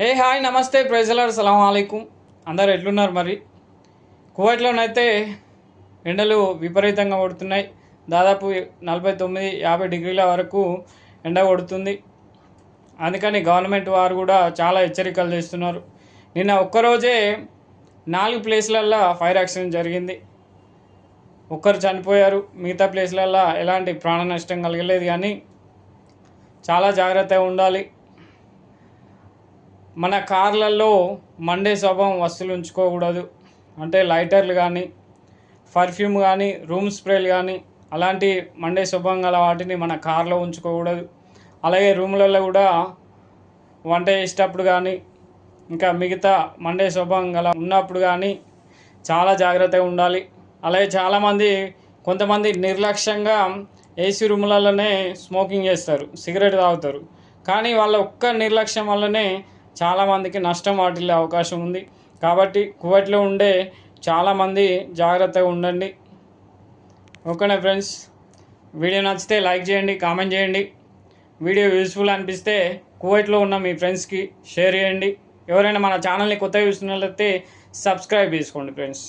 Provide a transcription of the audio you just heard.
ఏ hi నమస్తే ప్రైజలాడ్ సలాం అలైకుం అందరు ఎట్లున్నారు మరి? కువైట్లోనైతే ఎండలు విపరీతంగా కొడుతున్నాయి. దాదాపు నలభై తొమ్మిది యాభై డిగ్రీల వరకు ఎండ కొడుతుంది. అందుకని గవర్నమెంట్ వారు కూడా చాలా హెచ్చరికలు చేస్తున్నారు. నిన్న ఒక్కరోజే నాలుగు ప్లేస్లల్లో ఫైర్ యాక్సిడెంట్ జరిగింది. ఒక్కరు చనిపోయారు. మిగతా ప్లేస్లల్లో ఎలాంటి ప్రాణ నష్టం కలగలేదు కానీ చాలా జాగ్రత్తగా ఉండాలి. మన కార్లలో మండే స్వభావం వస్తువులు ఉంచుకోకూడదు. అంటే లైటర్లు కానీ పర్ఫ్యూమ్ కానీ రూమ్ స్ప్రేలు కానీ అలాంటి మండే స్వభావం గల వాటిని మన కార్లో ఉంచుకోకూడదు. అలాగే రూమ్లలో కూడా వంట చేసేటప్పుడు కానీ ఇంకా మిగతా మండే స్వభావం గల ఉన్నప్పుడు కానీ చాలా జాగ్రత్తగా ఉండాలి. అలాగే చాలామంది కొంతమంది నిర్లక్ష్యంగా ఏసీ రూములలోనే స్మోకింగ్ చేస్తారు సిగరెట్ తాగుతారు. కానీ వాళ్ళ ఒక్క నిర్లక్ష్యం వల్లనే చాలామందికి నష్టం వాటిల్లే అవకాశం ఉంది. కాబట్టి కువైట్లో ఉండే చాలామంది జాగ్రత్తగా ఉండండి. ఓకేనా ఫ్రెండ్స్? వీడియో నచ్చితే లైక్ చేయండి కామెంట్ చేయండి. వీడియో యూస్ఫుల్ అనిపిస్తే కువైట్లో ఉన్న మీ ఫ్రెండ్స్కి షేర్ చేయండి. ఎవరైనా మన ఛానల్ని కొత్తగా చూస్తున్నట్లయితే సబ్స్క్రైబ్ చేసుకోండి ఫ్రెండ్స్.